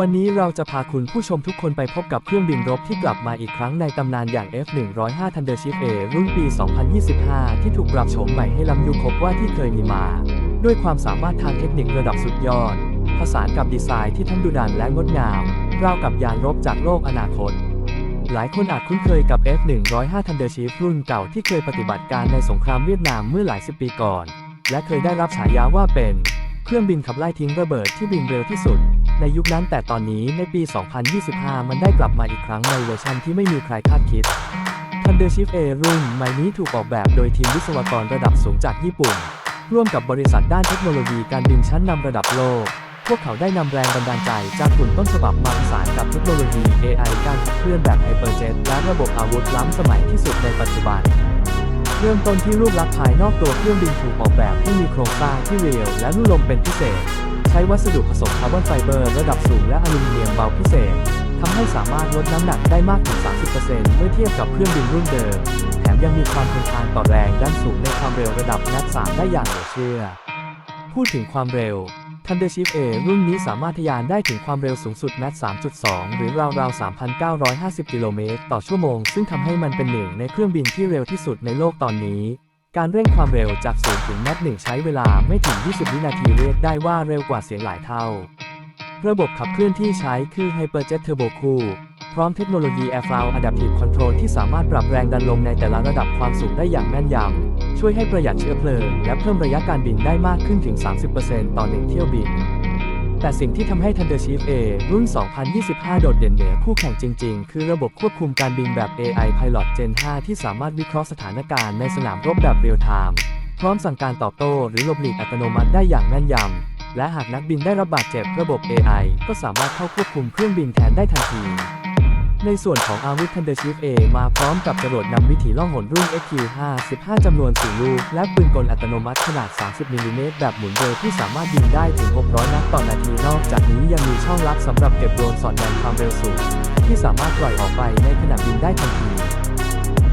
วันนี้เราจะพาคุณผู้ชมทุกคนไปพบกับเครื่องบินรบที่กลับมาอีกครั้งในตำนานอย่าง F105 Thundershift A รุ่นปี 2025 ที่ถูกปรับโฉมใหม่ให้ล้ำยุคครบว่าที่เคยมีมา ด้วยความสามารถทางเทคนิคระดับสุดยอด ผสานกับดีไซน์ที่ทั้งดุดันและงดงาม ราวกับยานรบจากโลกอนาคต หลายคนอาจคุ้นเคยกับ F105 Thundershift รุ่นเก่าที่เคยปฏิบัติการในสงครามเวียดนามเมื่อหลายสิบปีก่อน และเคยได้รับฉายาว่าเป็น เครื่องบินขับไล่ทิ้งระเบิดที่บินเร็วที่สุด ในยุคนั้นแต่ตอนนี้ในปี 2025 มันได้กลับมาอีกครั้งในเวอร์ชันที่ไม่มีใครคาดคิด Thundershift A รุ่นใหม่นี้ถูกออกแบบโดยทีมวิศวกรระดับสูงจากญี่ปุ่น ร่วมกับบริษัทด้านเทคโนโลยีการบินชั้นนำระดับโลก พวกเขาได้นำแรงบันดาลใจจากกลุ่มต้นฉบับมาผสานกับเทคโนโลยี AI การขับเคลื่อนแบบ Hyperjet และระบบอาวุธล้ำสมัยที่สุดในปัจจุบันเริ่มต้นที่รูปลักษณ์ภายนอกตัวเครื่องบินถูกออกแบบให้มีโครงสร้างที่เรียวและลู่ลมเป็นพิเศษ ช้วัสดุผสมคาร์บอนไฟเบอร์ระดับสูงและอลูมิเนียมเบาพิเศษทำให้สามารถลดน้ำหนักได้มากถึง 30%เมื่อเทียบกับเครื่องบินรุ่นเดิม แถมยังมีความทนทานต่อแรงด้านสูงในความเร็วระดับนัด3ได้อย่างเหลือเชื่อ พูดถึงความเร็ว Thundershift A รุ่นนี้สามารถทะยานได้ถึงความเร็วสูงสุด Mach 3.2 หรือราวๆ 3,950 กิโลเมตรต่อชั่วโมง ซึ่งทำให้มันเป็นหนึ่งในเครื่องบินที่เร็วที่สุดในโลกตอนนี้ การเร่งความเร็วจาก 0 ถึง Mach 1 ใช้เวลาไม่ถึง 20 วินาทีเรียกได้ว่าเร็วกว่าเสียงหลายเท่า ระบบขับเคลื่อนที่ใช้คือ Hyperjet Turbo Cool พร้อมเทคโนโลยี Airflow Adaptive Control ที่สามารถปรับแรงดันลมในแต่ละระดับความสูงได้อย่างแม่นยำ ช่วยให้ประหยัดเชื้อเพลิง และเพิ่มระยะการบินได้มากขึ้นถึง 30%ต่อหนึ่งเที่ยวบิน แต่สิ่งที่ทำให้ Thunderchief A รุ่น 2025 โดดเด่นเหนือคู่แข่งจริง ๆ คือระบบควบคุมการบินแบบ AI Pilot Gen 5 ที่สามารถวิเคราะห์สถานการณ์ในสนามรบแบบเรียลไทม์พร้อมสั่งการตอบโต้หรือหลบหลีกอัตโนมัติได้อย่างแม่นยำ และหากนักบินได้รับบาดเจ็บระบบ AI ก็สามารถเข้าควบคุมเครื่องบินแทนได้ทันที ในส่วนของอาวุธ Thundershift A มาพร้อมกับจรวดนำวิถีล่องหนรุ่น XQ-55 จำนวน4ลูก และปืนกลอัตโนมัติขนาด 30มิลลิเมตรแบบหมุนเร็วที่สามารถยิงได้ถึง 600 นัดต่อนาที นอกจากนี้ยังมีช่องลับสำหรับเก็บโดรนสอดแนมความเร็วสูง ที่สามารถปล่อยออกไปในขณะบินได้ทันที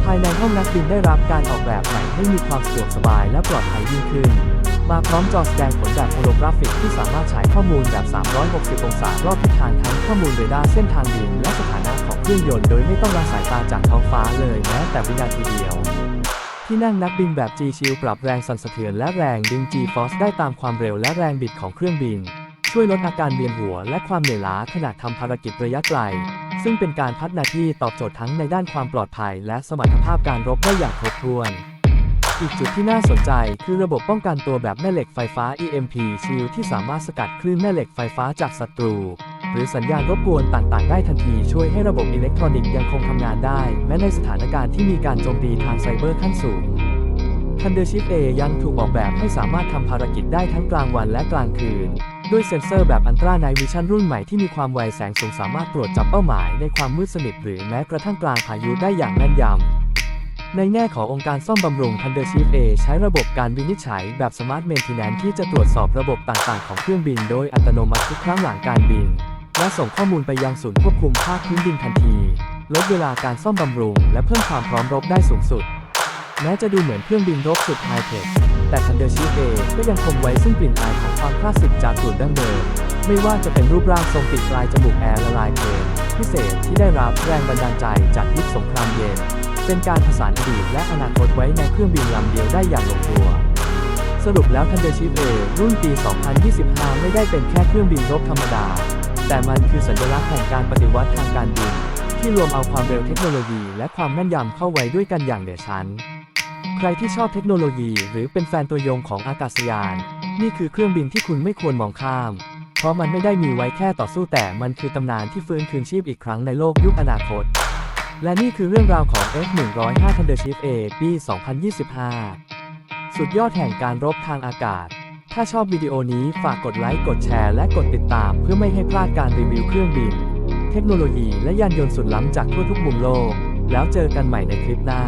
ภายในห้องนักบินได้รับการออกแบบใหม่ให้มีความสะดวกสบายและปลอดภัยยิ่งขึ้นมาพร้อมจอแสดงผลแบบโฮโลกราฟิกที่สามารถฉายข้อมูลแบบ 360 องศารอบทิศทางทั้งข้อมูลเรดาร์เส้นทางบินและสถานะของ เครื่องยนต์โดยไม่ต้องละสายตาจากท้องฟ้าเลยแม้แต่วินาทีเดียว ที่นั่งนักบินแบบ G Shield ปรับแรงสั่นสะเทือนและแรงดึง G Force ได้ตามความเร็วและแรงบิดของเครื่องบิน ช่วยลดอาการเวียนหัวและความเหนื่อยล้าขณะทำภารกิจระยะไกล ซึ่งเป็นการพัฒนาที่ตอบโจทย์ทั้งในด้านความปลอดภัย และสมรรถภาพการรบได้อย่างครบถ้วนอีกจุดที่น่าสนใจคือระบบป้องกันตัวแบบแม่เหล็กไฟฟ้า EMP Shield ที่สามารถสกัดคลื่นแม่เหล็กไฟฟ้าจากศัตรู หรือสัญญาณรบกวนต่างๆ ได้ทันทีช่วยให้ระบบอิเล็กทรอนิกส์ยังคงทำงานได้ แม้ในสถานการณ์ที่มีการโจมตีทางไซเบอร์ขั้นสูง Thundershift A ยังถูกออกแบบให้สามารถทำภารกิจได้ทั้งกลางวันและกลางคืน ด้วยเซ็นเซอร์แบบ Ultra Night Vision รุ่นใหม่ที่มีความไวแสงสูงสามารถตรวจจับเป้าหมายในความมืดสนิทหรือแม้กระทั่งกลางพายุได้อย่างแม่นยำในแง่ขององค์การซ่อมบำรุง Thundershift A ใช้ระบบการวินิจฉัยแบบ Smart Maintenance ที่จะตรวจสอบระบบต่างๆ ของเครื่องบินโดยอัตโนมัติทุกครั้งหลังการบิน และส่งข้อมูลไปยังศูนย์ควบคุมภาคพื้นดินทันที ลดเวลาการซ่อมบำรุง และเพิ่มความพร้อมรบได้สูงสุด แม้จะดูเหมือนเครื่องบินรบสุดไฮเทค แต่ Thundershift A ก็ยังคงไว้ซึ่งกลิ่นอายของความคลาสสิกจากรุ่นดั้งเดิม ไม่ว่าจะเป็นรูปร่างทรงปีกปลายจมูกแอร์ละลายเพลนพิเศษที่ได้รับแรงบันดาลใจจากยุคสงครามเย็น เป็นการผสานอดีตและอนาคตไว้ในเครื่องบินลำเดียวได้อย่างลงตัวสรุปแล้ว Thundershift A รุ่นปี 2025 ไม่ได้เป็นแค่เครื่องบินรบธรรมดา แต่มันคือสัญลักษณ์แห่งการปฏิวัติทางการบิน ที่รวมเอาความเร็วเทคโนโลยี และความแม่นยำเข้าไว้ด้วยกันอย่างเหนือชั้น ใครที่ชอบเทคโนโลยี หรือเป็นแฟนตัวยงของอากาศยาน นี่คือเครื่องบินที่คุณไม่ควรมองข้าม เพราะมันไม่ได้มีไว้แค่ต่อสู้แต่มันคือตำนานที่ฟื้นคืนชีพอีกครั้งในโลกยุคอนาคต และนี่คือเรื่องราวของ F105 Thundershift A ปี 2025 สุดยอดแห่งการรบทางอากาศ ถ้าชอบวิดีโอนี้ฝากกดไลค์ กดแชร์ และกดติดตามเพื่อไม่ให้พลาดการรีวิวเครื่องบิน เทคโนโลยีและยานยนต์สุดล้ำจากทั่วทุกมุมโลก แล้วเจอกันใหม่ในคลิปหน้า